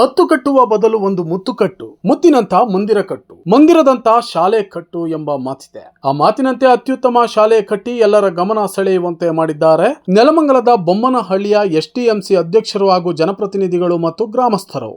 ಹತ್ತು ಕಟ್ಟುವ ಬದಲು ಒಂದು ಮುತ್ತು ಕಟ್ಟು ಮುತ್ತಿನಂತ ಮಂದಿರ ಕಟ್ಟು ಮಂದಿರದಂತ ಶಾಲೆ ಕಟ್ಟು ಎಂಬ ಮಾತಿದೆ. ಆ ಮಾತಿನಂತೆ ಅತ್ಯುತ್ತಮ ಶಾಲೆ ಕಟ್ಟಿ ಎಲ್ಲರ ಗಮನ ಸೆಳೆಯುವಂತೆ ಮಾಡಿದ್ದಾರೆ. ನೆಲಮಂಗಲದ ಬೊಮ್ಮನಹಳ್ಳಿಯ ಎಸ್ಟಿಎಂಸಿ ಅಧ್ಯಕ್ಷರು ಹಾಗೂ ಜನಪ್ರತಿನಿಧಿಗಳು ಮತ್ತು ಗ್ರಾಮಸ್ಥರು.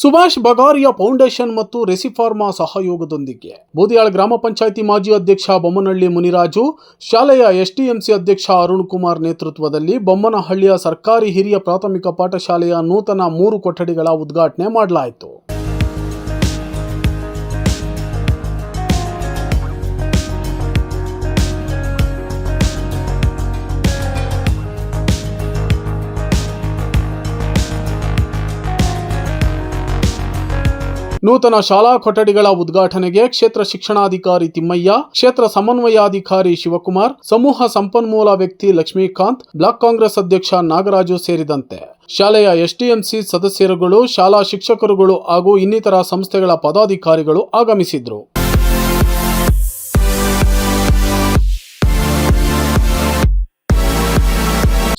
ಸುಭಾಷ್ ಬಗಾರಿಯಾ ಫೌಂಡೇಶನ್ ಮತ್ತು ರೆಸಿಫಾರ್ಮಾ ಸಹಯೋಗದೊಂದಿಗೆ ಬೂದಿಯಾಳ ಗ್ರಾಮ ಪಂಚಾಯಿತಿ ಮಾಜಿ ಅಧ್ಯಕ್ಷ ಬೊಮ್ಮನಹಳ್ಳಿ ಮುನಿರಾಜು, ಶಾಲೆಯ ಎಸ್ಟಿಎಂಸಿ ಅಧ್ಯಕ್ಷ ಅರುಣ್ ಕುಮಾರ್ ನೇತೃತ್ವದಲ್ಲಿ ಬೊಮ್ಮನಹಳ್ಳಿಯ ಸರ್ಕಾರಿ ಹಿರಿಯ ಪ್ರಾಥಮಿಕ ಪಾಠಶಾಲೆಯ ನೂತನ ಮೂರು ಕೊಠಡಿಗಳ ಉದ್ಘಾಟನೆ ಮಾಡಲಾಯಿತು. ನೂತನ ಶಾಲಾ ಕೊಠಡಿಗಳ ಉದ್ಘಾಟನೆಗೆ ಕ್ಷೇತ್ರ ಶಿಕ್ಷಣಾಧಿಕಾರಿ ತಿಮ್ಮಯ್ಯ, ಕ್ಷೇತ್ರ ಸಮನ್ವಯಾಧಿಕಾರಿ ಶಿವಕುಮಾರ್, ಸಮೂಹ ಸಂಪನ್ಮೂಲ ವ್ಯಕ್ತಿ ಲಕ್ಷ್ಮೀಕಾಂತ್, ಬ್ಲಾಕ್ ಕಾಂಗ್ರೆಸ್ ಅಧ್ಯಕ್ಷ ನಾಗರಾಜು ಸೇರಿದಂತೆ. ಶಾಲೆಯ ಎಸ್ಟಿಎಂಸಿ ಸದಸ್ಯರುಗಳು, ಶಾಲಾ ಶಿಕ್ಷಕರುಗಳು ಹಾಗೂ ಇನ್ನಿತರ ಸಂಸ್ಥೆಗಳ ಪದಾಧಿಕಾರಿಗಳು ಆಗಮಿಸಿದ್ರು.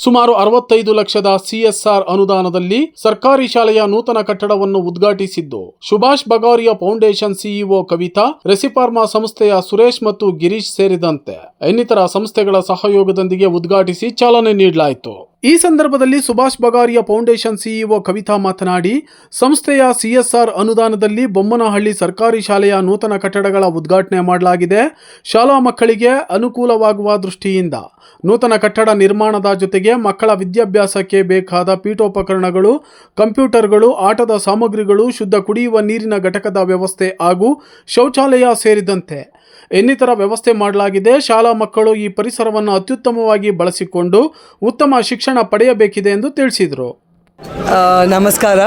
ಸುಮಾರು ಅರವತ್ತೈದು ಲಕ್ಷದ ಸಿಎಸ್ಆರ್ ಅನುದಾನದಲ್ಲಿ ಸರ್ಕಾರಿ ಶಾಲೆಯ ನೂತನ ಕಟ್ಟಡವನ್ನು ಉದ್ಘಾಟಿಸಿದ್ದು. ಸುಭಾಷ್ ಬಗಾರಿಯಾ ಫೌಂಡೇಶನ್ ಸಿಇಒ ಕವಿತಾ, ರೆಸಿಫಾರ್ಮಾ ಸಂಸ್ಥೆಯ ಸುರೇಶ್ ಮತ್ತು ಗಿರೀಶ್ ಸೇರಿದಂತೆ ಇನ್ನಿತರ ಸಂಸ್ಥೆಗಳ ಸಹಯೋಗದೊಂದಿಗೆ ಉದ್ಘಾಟಿಸಿ ಚಾಲನೆ ನೀಡಲಾಯಿತು. ಈ ಸಂದರ್ಭದಲ್ಲಿ ಸುಭಾಷ್ ಬಗಾರಿಯಾ ಫೌಂಡೇಶನ್ ಸಿಇಒ ಕವಿತಾ ಮಾತನಾಡಿ, ಸಂಸ್ಥೆಯ ಸಿಎಸ್ಆರ್ ಅನುದಾನದಲ್ಲಿ ಬೊಮ್ಮನಹಳ್ಳಿ ಸರ್ಕಾರಿ ಶಾಲೆಯ ನೂತನ ಕಟ್ಟಡಗಳ ಉದ್ಘಾಟನೆ ಮಾಡಲಾಗಿದೆ. ಶಾಲಾ ಮಕ್ಕಳಿಗೆ ಅನುಕೂಲವಾಗುವ ದೃಷ್ಟಿಯಿಂದ ನೂತನ ಕಟ್ಟಡ ನಿರ್ಮಾಣದ ಜೊತೆಗೆ ಮಕ್ಕಳ ವಿದ್ಯಾಭ್ಯಾಸಕ್ಕೆ ಬೇಕಾದ ಪೀಠೋಪಕರಣಗಳು, ಕಂಪ್ಯೂಟರ್ಗಳು, ಆಟದ ಸಾಮಗ್ರಿಗಳು, ಶುದ್ಧ ಕುಡಿಯುವ ನೀರಿನ ಘಟಕದ ವ್ಯವಸ್ಥೆ ಹಾಗೂ ಶೌಚಾಲಯ ಸೇರಿದಂತೆ ಇನ್ನಿತರ ವ್ಯವಸ್ಥೆ ಮಾಡಲಾಗಿದೆ ಶಾಲಾ ಮಕ್ಕಳು ಈ ಪರಿಸರವನ್ನು ಅತ್ಯುತ್ತಮವಾಗಿ ಬಳಸಿಕೊಂಡು ಉತ್ತಮ ಶಿಕ್ಷಣ ಪಡೆಯಬೇಕಿದೆ ಎಂದು ತಿಳಿಸಿದರು ನಮಸ್ಕಾರ.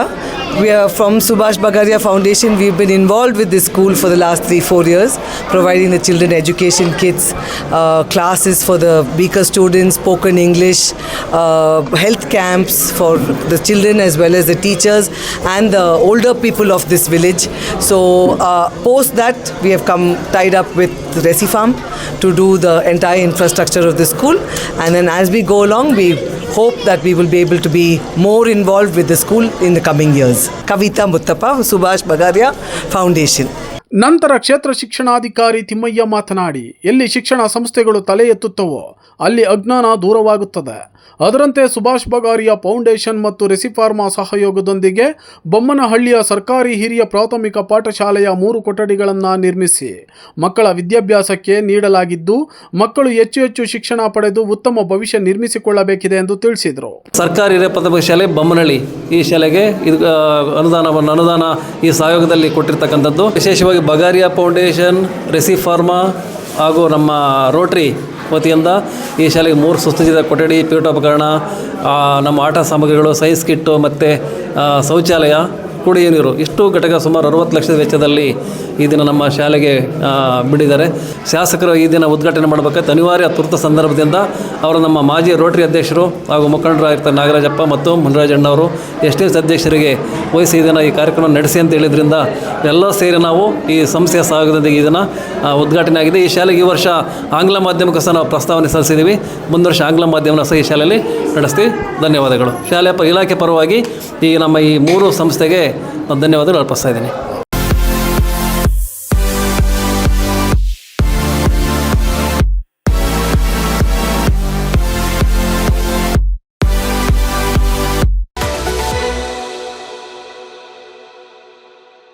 We are from Subhash Bagaria Foundation. We've been involved with this school for the last three, four years, providing the children education kits, uh, classes for the weaker students, spoken English, uh, health camps for the children as well as the teachers and the older people of this village. So, uh, post that, we have come tied up with Resi Farm to do the entire infrastructure of the school. And then as we go along, we hope that we will be able to be more involved with the school in the coming years. Kavita Muttappa, Subhash Bagaria Foundation. ನಂತರ ಕ್ಷೇತ್ರ ಶಿಕ್ಷಣಾಧಿಕಾರಿ ತಿಮ್ಮಯ್ಯ ಮಾತನಾಡಿ, ಎಲ್ಲಿ ಶಿಕ್ಷಣ ಸಂಸ್ಥೆಗಳು ತಲೆ ಎತ್ತುತ್ತವೋ ಅಲ್ಲಿ ಅಜ್ಞಾನ ದೂರವಾಗುತ್ತದೆ. ಅದರಂತೆ ಸುಭಾಷ್ ಬಗಾರಿಯ ಫೌಂಡೇಶನ್ ಮತ್ತು ರೆಸಿಫಾರ್ಮಾ ಸಹಯೋಗದೊಂದಿಗೆ ಬೊಮ್ಮನಹಳ್ಳಿಯ ಸರ್ಕಾರಿ ಹಿರಿಯ ಪ್ರಾಥಮಿಕ ಪಾಠಶಾಲೆಯ ಮೂರು ಕೊಠಡಿಗಳನ್ನು ನಿರ್ಮಿಸಿ, ಮಕ್ಕಳ ವಿದ್ಯಾಭ್ಯಾಸಕ್ಕೆ ನೀಡಲಾಗಿದ್ದು, ಮಕ್ಕಳು ಹೆಚ್ಚು ಹೆಚ್ಚು ಶಿಕ್ಷಣ ಪಡೆದು ಉತ್ತಮ ಭವಿಷ್ಯ ನಿರ್ಮಿಸಿಕೊಳ್ಳಬೇಕಿದೆ ಎಂದು ತಿಳಿಸಿದರು. ಸರ್ಕಾರಿ ಹಿರಿಯ ಪ್ರಾಥಮಿಕ ಶಾಲೆ ಬೊಮ್ಮನಹಳ್ಳಿ ಈ ಶಾಲೆಗೆ ಇದು ಅನುದಾನವನ್ನು, ಅನುದಾನ ಈ ಸಹಯೋಗದಲ್ಲಿ ಕೊಟ್ಟಿರ್ತಕ್ಕಂಥದ್ದು. ವಿಶೇಷವಾಗಿ ಬಗಾರಿಯಾ ಫೌಂಡೇಶನ್, ರೆಸಿ ಫಾರ್ಮಾ ಹಾಗೂ ನಮ್ಮ ರೋಟ್ರಿ ವತಿಯಿಂದ ಈ ಶಾಲೆಗೆ ಮೂರು ಸುಸಜ್ಜಿತ ಕೊಠಡಿ ಪೀಠೋಪಕರಣ ನಮ್ಮ ಆಟ ಸಾಮಗ್ರಿಗಳು, ಸೈನ್ಸ್ ಕಿಟ್ಟು ಮತ್ತು ಶೌಚಾಲಯ ಕುಡಿಯುವ ನೀರು. ಇಷ್ಟು ಘಟಕ ಸುಮಾರು ಅರವತ್ತು ಲಕ್ಷದ ವೆಚ್ಚದಲ್ಲಿ ಈ ದಿನ ನಮ್ಮ ಶಾಲೆಗೆ ಬಿಡಿದ್ದಾರೆ. ಶಾಸಕರು ಈ ದಿನ ಉದ್ಘಾಟನೆ ಮಾಡಬೇಕಾದ ಅನಿವಾರ್ಯ ತುರ್ತು ಸಂದರ್ಭದಿಂದ ಅವರು ನಮ್ಮ ಮಾಜಿ ರೋಟರಿ ಅಧ್ಯಕ್ಷರು ಹಾಗೂ ಮುಖಂಡರಾಗಿರ್ತಾರೆ ನಾಗರಾಜಪ್ಪ ಮತ್ತು ಮುನರಾಜಣ್ಣವರು ಎಸ್ ಟಿ ಎಸ್ ಅಧ್ಯಕ್ಷರಿಗೆ ವಹಿಸಿ ಈ ದಿನ ಈ ಕಾರ್ಯಕ್ರಮ ನಡೆಸಿ ಅಂತ ಹೇಳಿದ್ರಿಂದ ಎಲ್ಲ ಸೇರಿ ನಾವು ಈ ಸಂಸ್ಥೆಯ ಸಹಯೋಗದೊಂದಿಗೆ ಇದನ್ನು ಉದ್ಘಾಟನೆ ಆಗಿದೆ. ಈ ಶಾಲೆಗೆ ಈ ವರ್ಷ ಆಂಗ್ಲ ಮಾಧ್ಯಮಕ್ಕೆ ಸಹ ನಾವು ಪ್ರಸ್ತಾವನೆ ಸಲ್ಲಿಸಿದ್ದೀವಿ. ಮುಂದಿನ ವರ್ಷ ಆಂಗ್ಲ ಮಾಧ್ಯಮನ ಸಹ ಈ ಶಾಲೆಯಲ್ಲಿ ನಡೆಸ್ತೀವಿ. ಧನ್ಯವಾದಗಳು. ಶಾಲೆ ಪ ಇಲಾಖೆ ಪರವಾಗಿ ಈ ನಮ್ಮ ಈ ಮೂರು ಸಂಸ್ಥೆಗೆ ಧನ್ಯವಾದಗಳು ಅರ್ಪಿಸ್ತಾ ಇದ್ದೀನಿ.